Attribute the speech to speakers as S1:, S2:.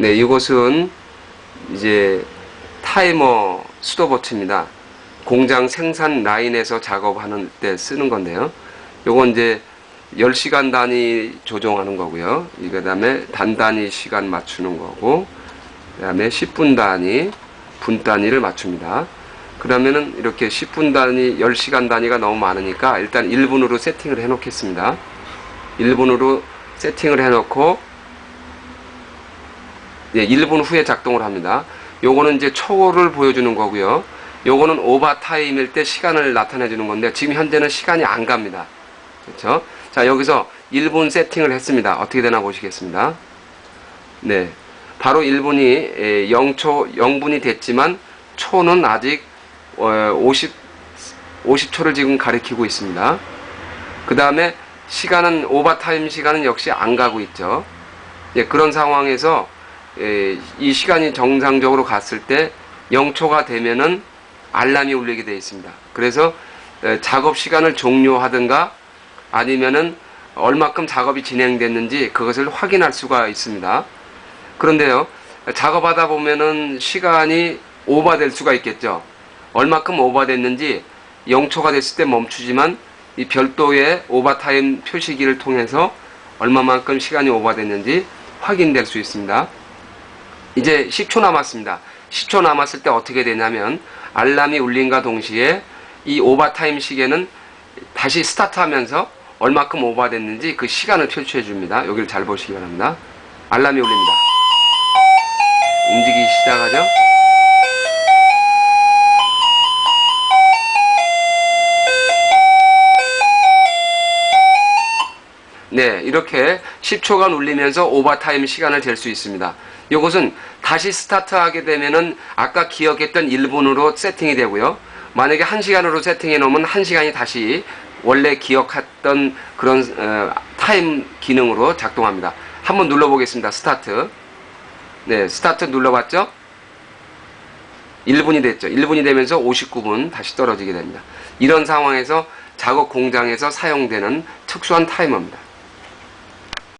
S1: 네, 이것은 이제 타이머 스톱워치입니다. 공장 생산 라인에서 작업하는 때 쓰는 건데요. 요건 이제 10시간 단위 조정하는 거고요. 그 다음에 단단히 시간 맞추는 거고, 그 다음에 10분 단위, 분 단위를 맞춥니다. 그러면은 이렇게 10분 단위, 10시간 단위가 너무 많으니까 일단 1분으로 세팅을 해 놓겠습니다. 1분으로 세팅을 해 놓고, 예, 1분 후에 작동을 합니다. 요거는 이제 초를 보여주는 거고요. 요거는 오버타임일 때 시간을 나타내 주는 건데 지금 현재는 시간이 안 갑니다. 그렇죠? 자, 여기서 1분 세팅을 했습니다. 어떻게 되나 보시겠습니다. 네. 바로 1분이 0초 0분이 됐지만 초는 아직 50 50초를 지금 가리키고 있습니다. 그다음에 시간은 오버타임 시간은 역시 안 가고 있죠. 예, 그런 상황에서 예, 이 시간이 정상적으로 갔을 때 0초가 되면은 알람이 울리게 되어 있습니다. 그래서 에, 작업 시간을 종료하든가 아니면은 얼마큼 작업이 진행됐는지 그것을 확인할 수가 있습니다. 그런데요, 작업하다 보면은 시간이 오버될 수가 있겠죠. 얼마큼 오버됐는지 0초가 됐을 때 멈추지만 이 별도의 오버타임 표시기를 통해서 얼마만큼 시간이 오버됐는지 확인될 수 있습니다. 이제 10초 남았습니다. 10초 남았을 때 어떻게 되냐면 알람이 울림과 동시에 이 오버타임 시계는 다시 스타트하면서 얼마큼 오버됐는지 그 시간을 표시해 줍니다. 여기를 잘 보시기 바랍니다. 알람이 울립니다. 움직이기 시작하죠? 네, 이렇게 10초간 울리면서 오버타임 시간을 잴 수 있습니다. 이것은 다시 스타트하게 되면은 아까 기억했던 1분으로 세팅이 되고요. 만약에 1시간으로 세팅해 놓으면 1시간이 다시 원래 기억했던 그런 어, 타임 기능으로 작동합니다. 한번 눌러 보겠습니다. 스타트. 네, 스타트 눌러봤죠? 1분이 됐죠. 1분이 되면서 59분 다시 떨어지게 됩니다. 이런 상황에서 작업 공장에서 사용되는 특수한 타이머입니다.